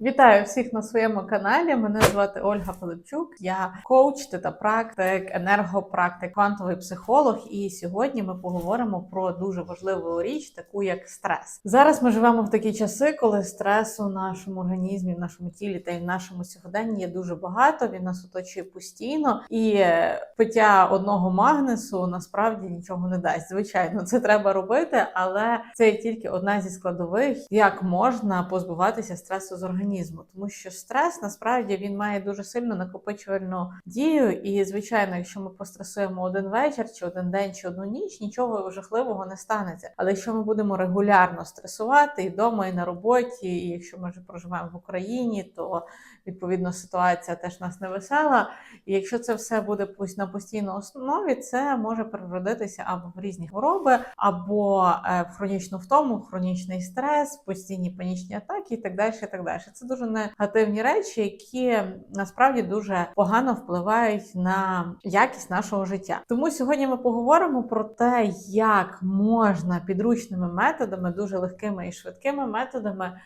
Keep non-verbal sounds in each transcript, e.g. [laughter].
Вітаю всіх на своєму каналі. Мене звати Ольга Пилипчук. Я коуч, тета-практик, енергопрактик, квантовий психолог. І сьогодні ми поговоримо про дуже важливу річ, таку як стрес. Зараз ми живемо в такі часи, коли стресу в нашому організмі, в нашому тілі та й в нашому сьогоденні є дуже багато. Він нас оточує постійно, і пиття одного магнесу насправді нічого не дасть. Звичайно, це треба робити, але це є тільки одна зі складових, як можна позбуватися стресу з організму, тому що стрес насправді він має дуже сильно накопичувальну дію. І звичайно, якщо ми постресуємо один вечір, чи один день, чи одну ніч, нічого жахливого не станеться. Але якщо ми будемо регулярно стресувати і вдома, і на роботі, і якщо ми вже проживаємо в Україні, то відповідно ситуація теж нас не весела. І якщо це все буде на постійній основі, це може переродитися або в різні хвороби, або е, в хронічну втому, хронічний стрес, постійні панічні атаки і так далі. І так далі. Це дуже негативні речі, які насправді дуже погано впливають на якість нашого життя. Тому сьогодні ми поговоримо про те, як можна підручними методами, дуже легкими і швидкими методами.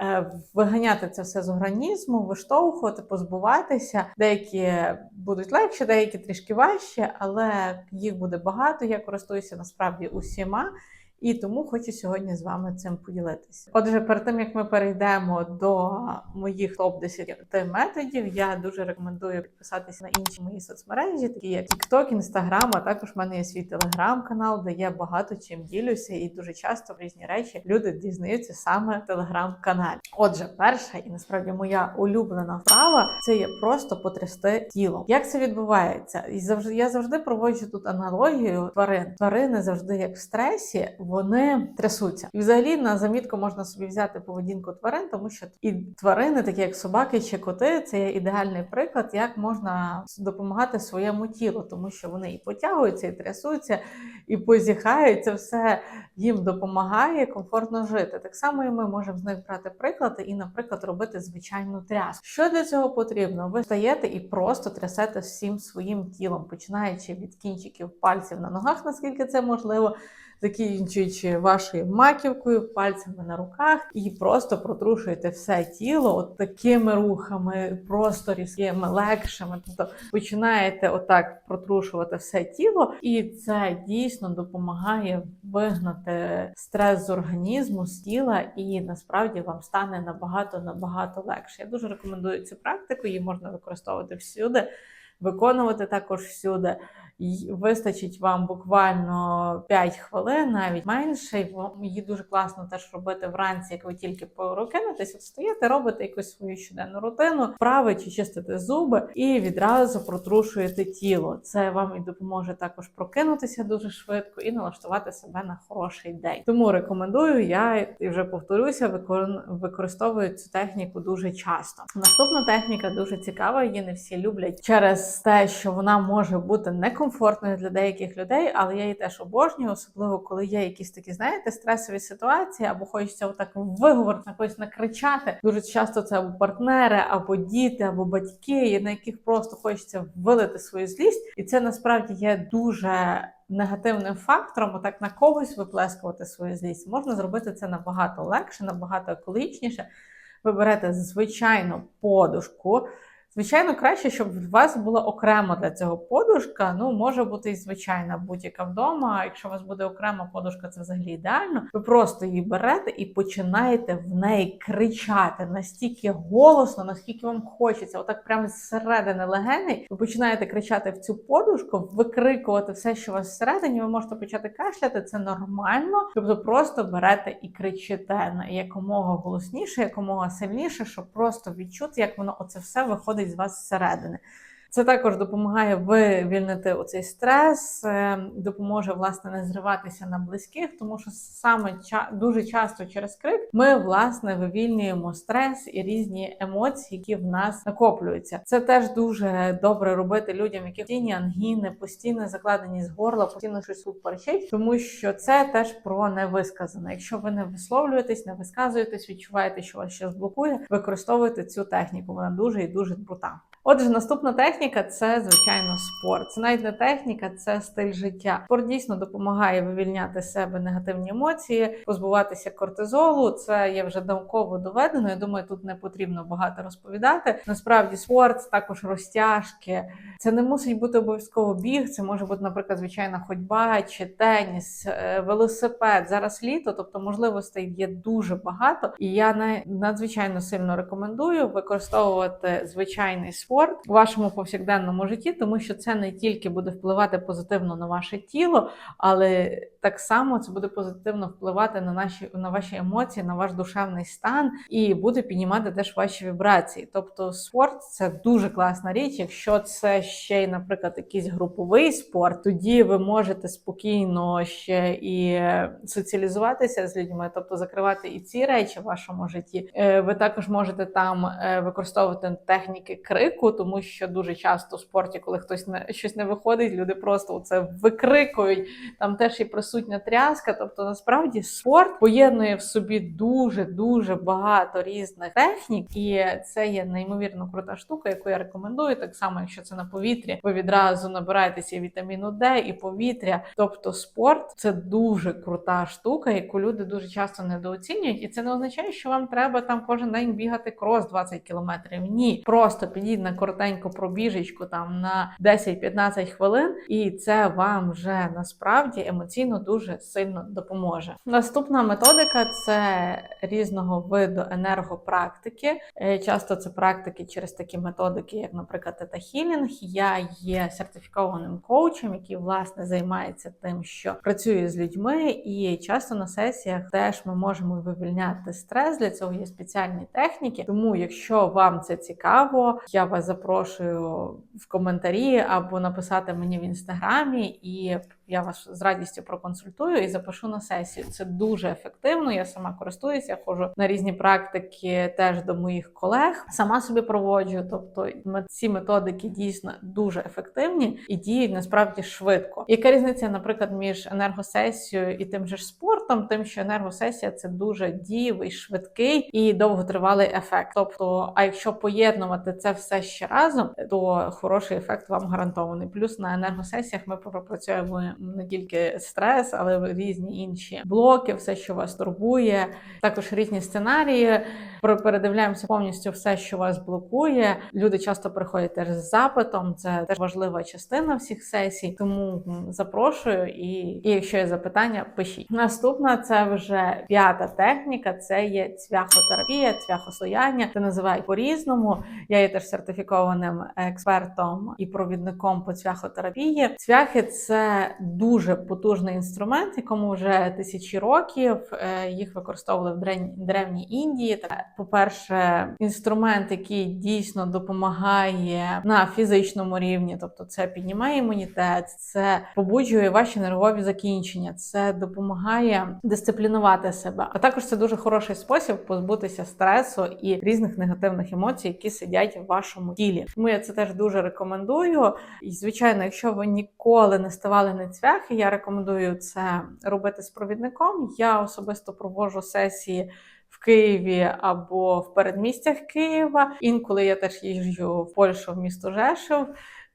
Е, Виганяти це все з організму, виштовхувати, позбуватися. Деякі будуть легші, деякі трішки важче, але їх буде багато. Я користуюся насправді усіма. І тому хочу сьогодні з вами цим поділитися. Отже, перед тим як ми перейдемо до моїх топ 10 методів, я дуже рекомендую підписатися на інші мої соцмережі, такі як TikTok, Instagram, а також в мене є свій телеграм-канал, де я багато чим ділюся, і дуже часто різні речі люди дізнаються саме в телеграм-каналі. Отже, перша і насправді моя улюблена вправа це є просто потрясти тіло. Як це відбувається? І завжди я завжди проводжу тут аналогію тварин. Тварини завжди як в стресі вони трясуться. І взагалі на замітку можна собі взяти поведінку тварин, тому що і тварини, такі як собаки чи коти, це є ідеальний приклад, як можна допомагати своєму тілу, тому що вони і потягуються, і трясуться, і позіхають. Це все їм допомагає комфортно жити. Так само і ми можемо з них брати приклади і, наприклад, робити звичайну тряску. Що для цього потрібно? Ви стаєте і просто трясете всім своїм тілом, починаючи від кінчиків пальців на ногах, наскільки це можливо закінчуючи вашою маківкою, пальцями на руках, і просто протрушуєте все тіло от такими рухами, просто різкими, легшими. Тобто починаєте отак протрушувати все тіло, і це дійсно допомагає вигнати стрес з організму, з тіла, і насправді вам стане набагато набагато легше. Я дуже рекомендую цю практику, її можна використовувати всюди, виконувати також всюди. Вистачить вам буквально 5 хвилин, навіть менше. Її дуже класно теж робити вранці, як ви тільки прокинетесь, от встаєте, робите якусь свою щоденну рутину, вправи чи чистите зуби, і відразу протрушуєте тіло. Це вам і допоможе також прокинутися дуже швидко і налаштувати себе на хороший день. Тому рекомендую. Я і вже повторюся, використовую цю техніку дуже часто. Наступна техніка дуже цікава. Її не всі люблять через те, що вона може бути некомфортною для деяких людей, але я її теж обожнюю, особливо коли є якісь такі, знаєте, стресові ситуації, або хочеться отак виговорити, на когось накричати. Дуже часто це або партнери, або діти, або батьки, на яких просто хочеться вилити свою злість, і це насправді є дуже. Негативним фактором, отак на когось виплескувати свою злість, можна зробити це набагато легше, набагато екологічніше. Ви берете звичайну подушку, Звичайно, краще, щоб у вас була окремо для цього подушка. Ну, може бути і звичайна будь-яка вдома. Якщо у вас буде окрема подушка, це взагалі ідеально. Ви просто її берете і починаєте в неї кричати настільки голосно, наскільки вам хочеться. Отак прямо зсередини легеней. Ви починаєте кричати в цю подушку, викрикувати все, що у вас всередині. Ви можете почати кашляти, це нормально. Тобто просто берете і кричите на якомога голосніше, якомога сильніше, щоб просто відчути, як воно оце все виходить з вас зсередини. Це також допомагає вивільнити оцей стрес, е, допоможе власне не зриватися на близьких, тому що саме дуже часто через крик ми власне вивільнюємо стрес і різні емоції, які в нас накоплюються. Це теж дуже добре робити людям, які постійні ангіни, постійне закладеність горла, постійно щось тут перечить, тому що це теж про невисказане. Якщо ви не висловлюєтесь, не висказуєтесь, відчуваєте, що вас щось блокує, використовуйте цю техніку. Вона дуже і дуже крута. Отже, наступна техніка це звичайно спорт. Це навіть не техніка, це стиль життя. Спорт дійсно допомагає вивільняти себе негативні емоції, позбуватися кортизолу. Це є вже науково доведено. Я думаю, тут не потрібно багато розповідати. Насправді, спорт також розтяжки. Це не мусить бути обов'язково біг. Це може бути, наприклад, звичайна ходьба чи теніс, е, велосипед. Зараз літо, тобто можливостей є дуже багато, і я на- надзвичайно сильно рекомендую використовувати звичайний спорт у вашому повсякденному житті, тому що це не тільки буде впливати позитивно на ваше тіло, але так само це буде позитивно впливати на наші на ваші емоції, на ваш душевний стан і буде піднімати теж ваші вібрації. Тобто, спорт це дуже класна річ. Якщо це ще й, наприклад, якийсь груповий спорт, тоді ви можете спокійно ще і соціалізуватися з людьми, тобто закривати і ці речі в вашому житті. Е, Ви також можете там е, використовувати техніки крику, тому що дуже часто в спорті, коли хтось не щось не виходить, люди просто це викрикують. Там теж і присутня тряска. Тобто, насправді спорт поєднує в собі дуже дуже багато різних технік, і це є неймовірно крута штука, яку я рекомендую. Так само, якщо це на повітрі, ви відразу набираєтеся вітаміну Д і повітря. Тобто, спорт це дуже крута штука, яку люди дуже часто недооцінюють, і це не означає, що вам треба там кожен день бігати крос 20 кілометрів. Ні, просто підіть на коротеньку пробіжечку там на 10-15 хвилин, і це вам вже насправді емоційно дуже сильно допоможе. Наступна методика це різного виду енергопрактики. Е, Часто це практики через такі методики, як, наприклад, тета-хілінг. Я є сертифікованим коучем, який власне займається тим, що працює з людьми, і часто на сесіях теж ми можемо вивільняти стрес. Для цього є спеціальні техніки. Тому, якщо вам це цікаво, я вас запрошую в коментарі або написати мені в інстаграмі, і я вас з радістю проконсультую і запишу на сесію. Це дуже ефективно. Я сама користуюся, ходжу на різні практики теж до моїх колег. Сама собі проводжу. Тобто ці методики дійсно дуже ефективні і діють насправді швидко. Яка різниця, наприклад, між енергосесією і тим же ж спортом? Тим, що енергосесія це дуже дієвий, швидкий і довготривалий ефект. Тобто, а якщо поєднувати це все ще разом, то хороший ефект вам гарантований. Плюс на енергосесіях ми пропрацюємо не тільки стрес, але різні інші блоки, все, що вас турбує, також різні сценарії. Передивляємося повністю все, що вас блокує. Люди часто приходять теж з запитом. Це теж важлива частина всіх сесій. Тому запрошую, і, і якщо є запитання, пишіть. Наступна це вже п'ята техніка. Це є цвяхотерапія, цвяхостояння. Це називають по-різному. Я є теж сертифікованим експертом і провідником по цвяхотерапії. Цвяхи це дуже потужний інструмент, якому вже тисячі років Е, їх використовували в древній Індії. По-перше, інструмент, який дійсно допомагає на фізичному рівні, тобто це піднімає імунітет, це побуджує ваші нервові закінчення, це допомагає дисциплінувати себе. А також це дуже хороший спосіб позбутися стресу і різних негативних емоцій, які сидять в вашому тілі. Тому я це теж дуже рекомендую. І звичайно, якщо ви ніколи не ставали на цвяхи, я рекомендую це робити з провідником. Я особисто проводжу сесії. В Києві або в передмістях Києва. Інколи я теж їжджу в Польщу в місто Жешов.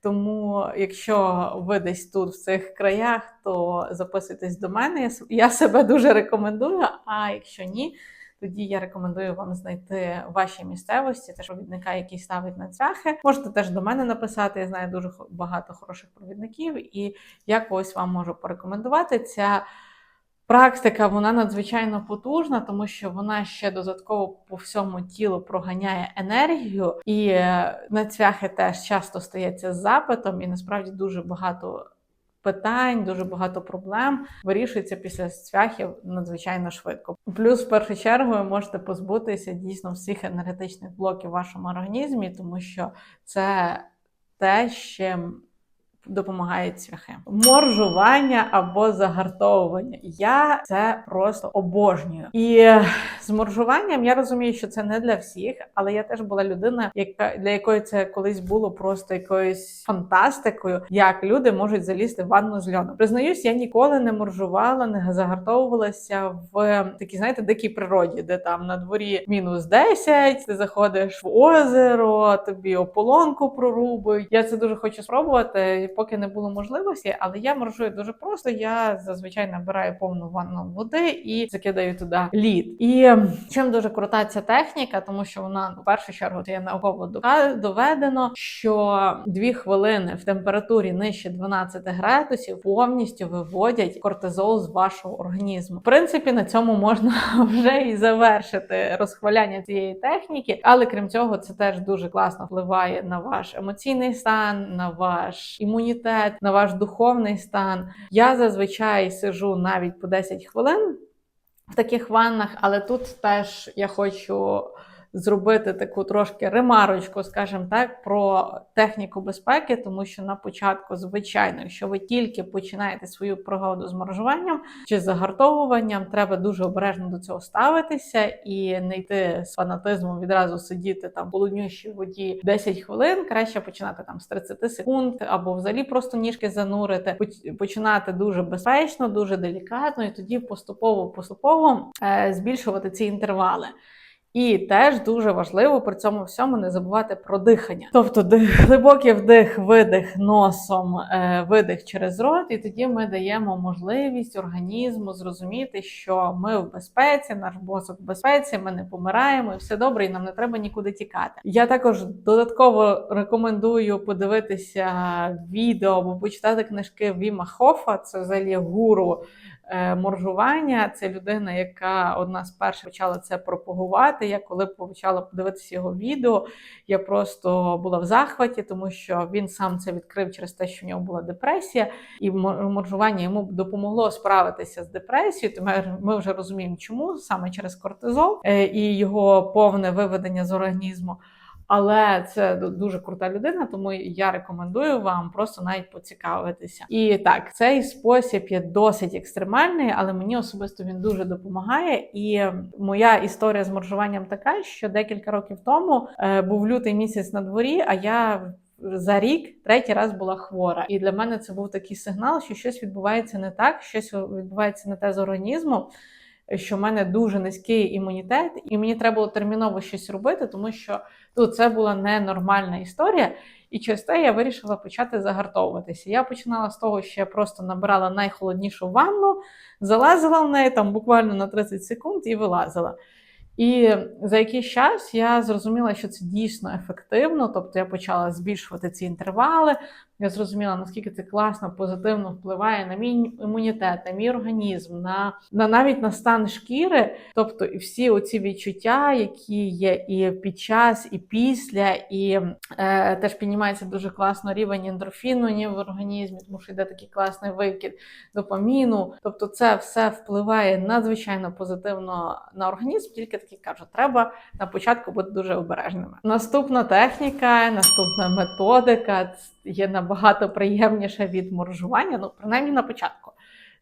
Тому, якщо ви десь тут в цих краях, то записуйтесь до мене. Я себе дуже рекомендую. А якщо ні, тоді я рекомендую вам знайти в вашій місцевості теж провідника, який ставить на цвяхи. Можете теж до мене написати. Я знаю дуже багато хороших провідників, і я когось вам можу порекомендувати. Ця Практика вона надзвичайно потужна, тому що вона ще додатково по всьому тілу проганяє енергію, і е, на цвяхи теж часто стається з запитом, і насправді дуже багато питань, дуже багато проблем вирішується після цвяхів надзвичайно швидко. Плюс, в першу чергу, ви можете позбутися дійсно всіх енергетичних блоків в вашому організмі, тому що це те, чим допомагають цвяхи. Моржування або загартовування. Я це просто обожнюю. І з моржуванням я розумію, що це не для всіх, але я теж була людина, яка для якої це колись було просто якоюсь фантастикою, як люди можуть залізти в ванну з льоном. Признаюсь, я ніколи не моржувала, не загартовувалася в такій, знаєте, дикій природі, де там на дворі мінус 10, ти заходиш в озеро, тобі ополонку прорубують. Я це дуже хочу спробувати поки не було можливості, але я моржую дуже просто. Я зазвичай набираю повну ванну води і закидаю туди лід. І чим дуже крута ця техніка, тому що вона в першу чергу є науково доведено, що дві хвилини в температурі нижче 12 градусів повністю виводять кортизол з вашого організму. В принципі, на цьому можна [laughs] вже і завершити розхваляння цієї техніки, але крім цього, це теж дуже класно впливає на ваш емоційний стан, на ваш імунітет імунітет, на ваш духовний стан. Я зазвичай сижу навіть по 10 хвилин в таких ваннах, але тут теж я хочу зробити таку трошки ремарочку, скажімо так, про техніку безпеки, тому що на початку, звичайно, якщо ви тільки починаєте свою пригоду з моржуванням чи загартовуванням, треба дуже обережно до цього ставитися і не йти з фанатизмом відразу сидіти там в полуднющій воді 10 хвилин. Краще починати там з 30 секунд або взагалі просто ніжки занурити, починати дуже безпечно, дуже делікатно, і тоді поступово поступово е, збільшувати ці інтервали. І теж дуже важливо при цьому всьому не забувати про дихання. Тобто глибокий вдих, видих носом, е, видих через рот, і тоді ми даємо можливість організму зрозуміти, що ми в безпеці, наш мозок в безпеці, ми не помираємо, і все добре, і нам не треба нікуди тікати. Я також додатково рекомендую подивитися відео або почитати книжки Віма Хофа, це взагалі гуру. Е, моржування. Це людина, яка одна з перших почала це пропагувати. Я коли почала подивитися його відео, я просто була в захваті, тому що він сам це відкрив через те, що в нього була депресія, і моржування йому допомогло справитися з депресією. Тепер ми вже розуміємо, чому саме через кортизол е, і його повне виведення з організму. Але це дуже крута людина, тому я рекомендую вам просто навіть поцікавитися. І так, цей спосіб є досить екстремальний, але мені особисто він дуже допомагає. І моя історія з моржуванням така, що декілька років тому е, був лютий місяць на дворі, а я. За рік третій раз була хвора, і для мене це був такий сигнал, що щось відбувається не так, щось відбувається не те з організмом що в мене дуже низький імунітет, і мені треба було терміново щось робити, тому що ну, це була ненормальна історія. І через те я вирішила почати загартовуватися. Я починала з того, що я просто набирала найхолоднішу ванну, залазила в неї там буквально на 30 секунд і вилазила. І за якийсь час я зрозуміла, що це дійсно ефективно. Тобто я почала збільшувати ці інтервали. Я зрозуміла, наскільки це класно, позитивно впливає на мій імунітет, на мій організм, на на навіть на стан шкіри. Тобто, і всі оці відчуття, які є і під час, і після, і е, теж піднімається дуже класно рівень ендорфіну в організмі, тому що йде такий класний викид допаміну. Тобто, це все впливає надзвичайно позитивно на організм, тільки таки кажу, треба на початку бути дуже обережними. Наступна техніка, наступна методика є набагато приємніше від моржування, ну принаймні на початку.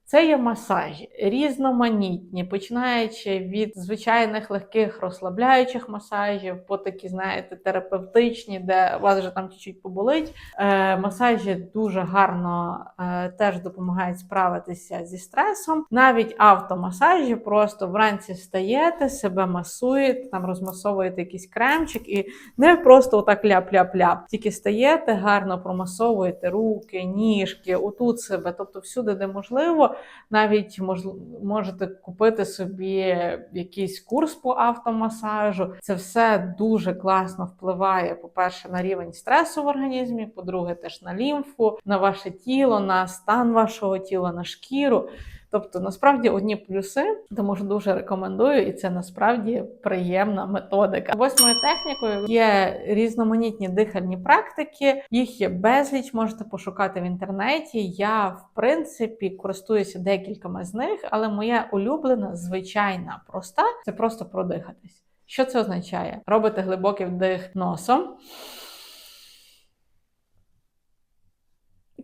Це є масажі різноманітні, починаючи від звичайних легких розслабляючих масажів, по такі, знаєте, терапевтичні, де вас вже там чуть-чуть поболить. Е, Масажі дуже гарно е, теж допомагають справитися зі стресом. Навіть автомасажі, просто вранці встаєте, себе масуєте, там розмасовуєте якийсь кремчик і не просто отак ляп-ляп-ляп. Тільки стаєте, гарно промасовуєте руки, ніжки, отут себе, тобто всюди, де можливо навіть мож, можете купити собі якийсь курс по автомасажу. Це все дуже класно впливає, по-перше, на рівень стресу в організмі, по-друге, теж на лімфу, на ваше тіло, на стан вашого тіла, на шкіру. Тобто, насправді одні плюси, тому що дуже рекомендую, і це насправді приємна методика. Восьмою технікою є різноманітні дихальні практики, їх є безліч, можете пошукати в інтернеті. Я, в принципі, користуюся декількома з них, але моя улюблена, звичайна, проста це просто продихатись. Що це означає? Робите глибокий вдих носом.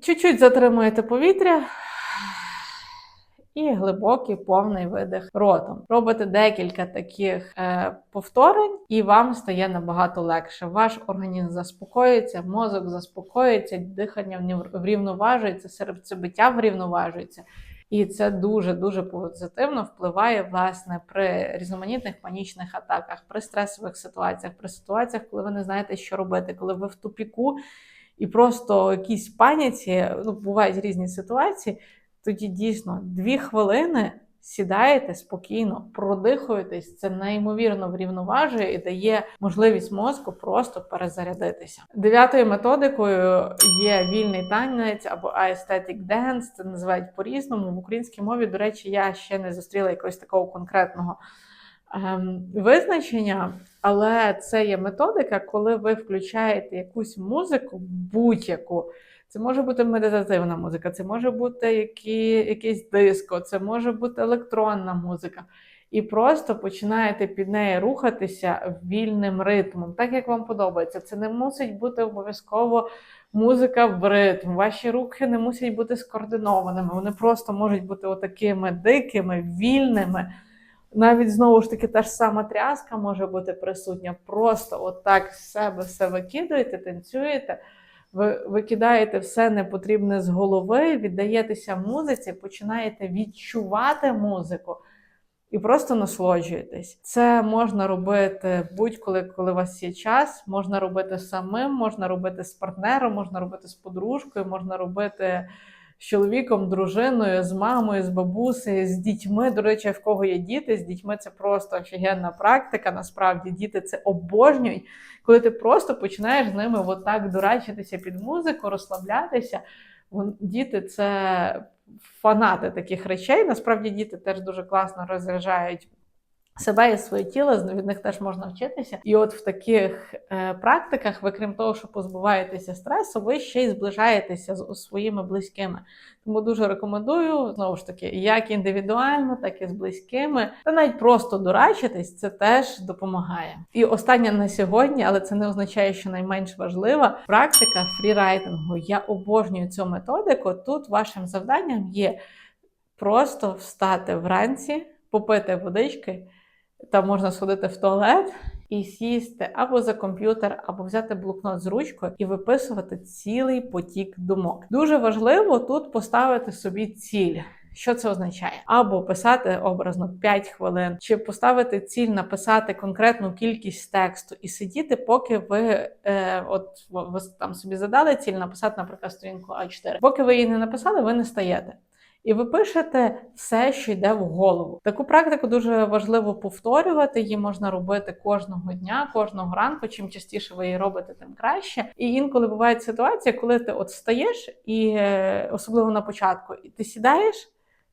Чуть-чуть затримуєте повітря. І глибокий повний видих ротом. Робите декілька таких е, повторень, і вам стає набагато легше. Ваш організм заспокоюється, мозок заспокоюється, дихання врівноважується, серцебиття врівноважується. І це дуже дуже позитивно впливає власне при різноманітних панічних атаках, при стресових ситуаціях, при ситуаціях, коли ви не знаєте, що робити, коли ви в тупіку і просто якісь паніці, ну бувають різні ситуації. Тоді дійсно дві хвилини сідаєте спокійно, продихуєтесь. Це неймовірно врівноважує і дає можливість мозку просто перезарядитися. Дев'ятою методикою є вільний танець або aesthetic dance, Це називають по-різному. В українській мові, до речі, я ще не зустріла якогось такого конкретного ем, визначення, але це є методика, коли ви включаєте якусь музику, будь-яку. Це може бути медитативна музика, це може бути які, якийсь диско, це може бути електронна музика. І просто починаєте під неї рухатися вільним ритмом, так як вам подобається. Це не мусить бути обов'язково музика в ритм. Ваші рухи не мусять бути скоординованими. Вони просто можуть бути отакими дикими, вільними. Навіть знову ж таки та ж сама тряска може бути присутня. Просто отак з себе все викидуєте, танцюєте. Ви викидаєте все непотрібне з голови, віддаєтеся музиці, починаєте відчувати музику і просто насолоджуєтесь. Це можна робити будь-коли, коли у вас є час. Можна робити самим, можна робити з партнером, можна робити з подружкою, можна робити з чоловіком, дружиною, з мамою, з бабусею, з дітьми. До речі, в кого є діти, з дітьми це просто офігенна практика. Насправді діти це обожнюють, коли ти просто починаєш з ними отак дурачитися під музику, розслаблятися. Діти це фанати таких речей. Насправді діти теж дуже класно розряджають себе і своє тіло, від них теж можна вчитися. І от в таких е, практиках, ви крім того, що позбуваєтеся стресу, ви ще й зближаєтеся з своїми близькими. Тому дуже рекомендую знову ж таки, як індивідуально, так і з близькими. Та навіть просто дурачитись, це теж допомагає. І останнє на сьогодні, але це не означає, що найменш важлива практика фрірайтингу. Я обожнюю цю методику. Тут вашим завданням є просто встати вранці, попити водички, там можна сходити в туалет. І сісти або за комп'ютер, або взяти блокнот з ручкою і виписувати цілий потік думок. Дуже важливо тут поставити собі ціль. Що це означає? Або писати образно 5 хвилин, чи поставити ціль написати конкретну кількість тексту і сидіти, поки ви е, от ви там собі задали ціль написати, наприклад, сторінку А4. Поки ви її не написали, ви не стаєте. І ви пишете все, що йде в голову. Таку практику дуже важливо повторювати. Її можна робити кожного дня, кожного ранку. Чим частіше ви її робите, тим краще. І інколи буває ситуація, коли ти от встаєш, і е, особливо на початку, і ти сідаєш,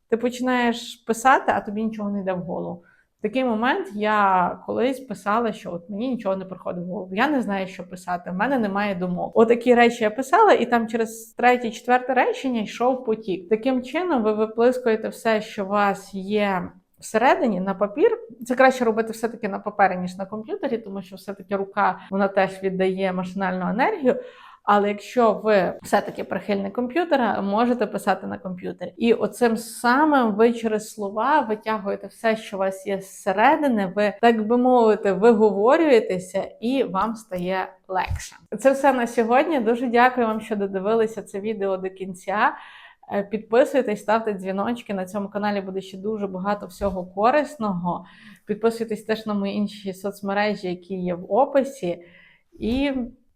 ти починаєш писати, а тобі нічого не йде в голову. Такий момент я колись писала, що от мені нічого не приходить в голову. Я не знаю, що писати. В мене немає думок. Отакі речі я писала, і там через третє, четверте речення йшов потік. Таким чином, ви виплискуєте все, що у вас є. Всередині на папір це краще робити все-таки на папері, ніж на комп'ютері, тому що все-таки рука вона теж віддає машинальну енергію. Але якщо ви все-таки прихильник комп'ютера, можете писати на комп'ютері. І оцим самим ви через слова витягуєте все, що у вас є зсередини, ви, так би мовити, виговорюєтеся і вам стає легше. Це все на сьогодні. Дуже дякую вам, що додивилися це відео до кінця. Е, Підписуйтесь, ставте дзвіночки. На цьому каналі буде ще дуже багато всього корисного. Підписуйтесь теж на мої інші соцмережі, які є в описі. І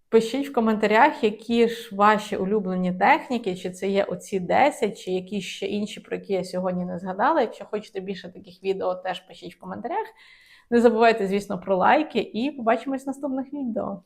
пишіть в коментарях, які ж ваші улюблені техніки, чи це є оці 10, чи якісь ще інші, про які я сьогодні не згадала. Якщо хочете більше таких відео, теж пишіть в коментарях. Не забувайте, звісно, про лайки і побачимось в наступних відео.